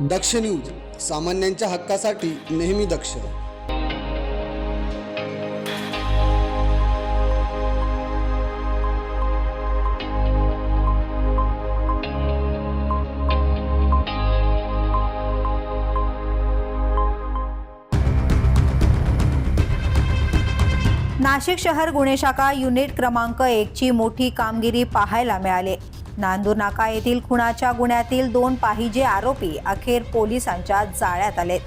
दक्ष news सामान्यांच्या हक्कासाठी नेहमी दक्ष. नाशिक शहर गुन्हे शाखा युनिट क्रमांक एकची मोठी कामगिरी पाहायला मिळाली. नांदूर नाका येथील खुनाच्या गुन्ह्यातील दोन पाहिजे आरोपी अखेर पोलिसांच्या जाळ्यात आले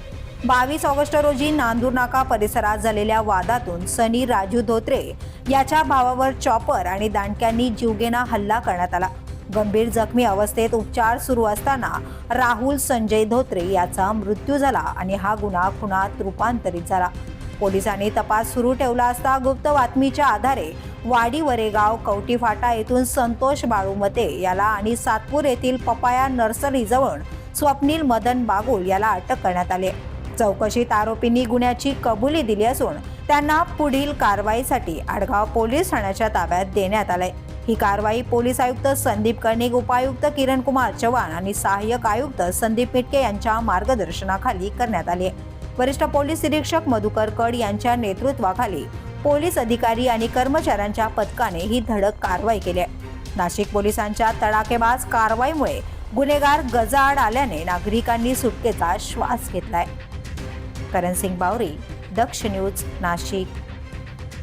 बावीस ऑगस्ट रोजी नांदूर नाका परिसरात झालेल्या वादातून सनी राजू धोत्रे याच्या भावावर चॉपर आणि दांडक्यांनी जीवघेणा हल्ला करण्यात आला. गंभीर जखमी अवस्थेत उपचार सुरू असताना राहुल संजय धोत्रे याचा मृत्यू झाला आणि हा गुन्हा खुनात रूपांतरित झाला. पोलिसांनी तपास सुरू ठेवला असता गुप्त बातमीच्या आधारे वाडी वरेगाव कवटी फाटा येथून संतोष बाळूमते याला आणि सातपूर येथील पपाया नर्सरीजवळ स्वप्नील मदन बागुल याला अटक करण्यात आली. चौकशीत आरोपींनी गुन्ह्याची कबुली दिली असून त्यांना पुढील कारवाईसाठी आडगाव पोलीस ठाण्याच्या ताब्यात देण्यात आलंय. ही कारवाई पोलीस आयुक्त संदीप कर्णिक उपायुक्त किरण कुमार चव्हाण आणि सहाय्यक आयुक्त संदीप मिटके यांच्या मार्गदर्शनाखाली करण्यात आली आहे. वरिष्ठ पोलीस निरीक्षक मधुकर कड यांच्या नेतृत्वाखाली पोलीस अधिकारी आणि कर्मचाऱ्यांच्या पथकाने ही धडक कारवाई केली आहे. नाशिक पोलिसांच्या तडाखेबाज कारवाईमुळे गुन्हेगार गजाआड आल्याने नागरिकांनी सुटकेचा श्वास घेतलाय. करण सिंग बावरी दक्ष न्यूज नाशिक.